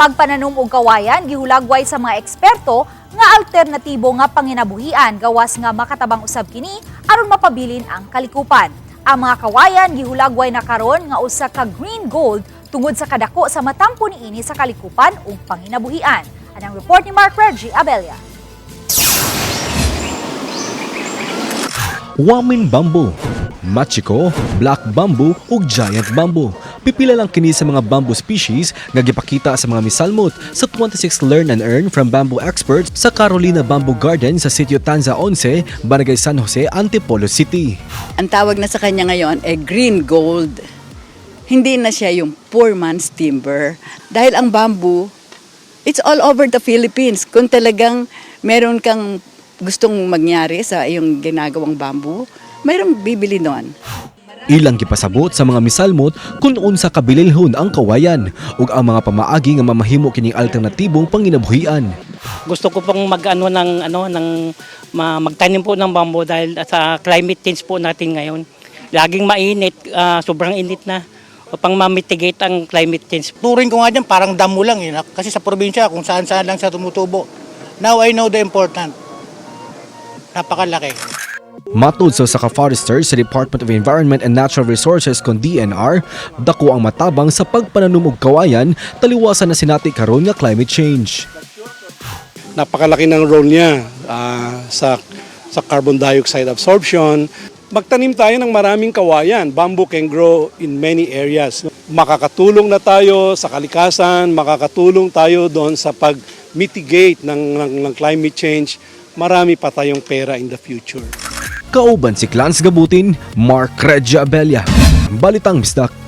pagpananom og kawayan gihulagway sa mga eksperto nga alternatibo nga panginabuhian gawas nga makatabang usab kini aron mapabilin ang kalikupan. Ang mga kawayan gihulagway na karon nga usa ka green gold tungod sa kadako sa matampo niini sa kalikupan ug panginabuhian. Anang report ni Mark Reggie Abelia. Wamin bamboo, Machiko, Black Bamboo ug Giant Bamboo. Pipila lang kini sa mga bamboo species nga gipakita sa mga misalmot sa 26 Learn and Earn from Bamboo Experts sa Carolina Bamboo Garden sa sitio Tanza 11, Barangay San Jose, Antipolo City. Ang tawag na sa kanya ngayon ay green gold. Hindi na siya yung poor man's timber. Dahil ang bamboo, it's all over the Philippines. Kung talagang meron kang gustong mangyari sa iyong ginagawang bamboo, mayroong bibili doon. Ilang gipasabot sa mga misalmot kung unsa kabililhon ang kawayan ug ang mga pamaagi nga mamahimo kining alternatibong panginabuhian. gusto ko pong mag-ano ng ano ng ma- magtanim po ng bamboo dahil sa climate change po natin ngayon. Laging mainit, ah, sobrang init na upang ma-mitigate ang climate change. Turing ko nga dyan, parang damo lang eh. Kasi sa probinsya, kung saan saan lang siya tumutubo. Now I know the important. Napakalaki. Matod sa Saka Forester sa Department of Environment and Natural Resources kon DNR, dako ang matabang sa pagpananom og kawayan taliwasan na sinati karon nga climate change. napakalaki ng role niya ah, sa sa carbon dioxide absorption. Magtanim tayo ng maraming kawayan. Bamboo can grow in many areas. Makakatulong na tayo sa kalikasan, makakatulong tayo doon sa pag-mitigate ng, ng, ng climate change. Marami pa tayong pera in the future. Kauban si Clans Gabutin, Mark Regia Abella. Balitang Bisdak.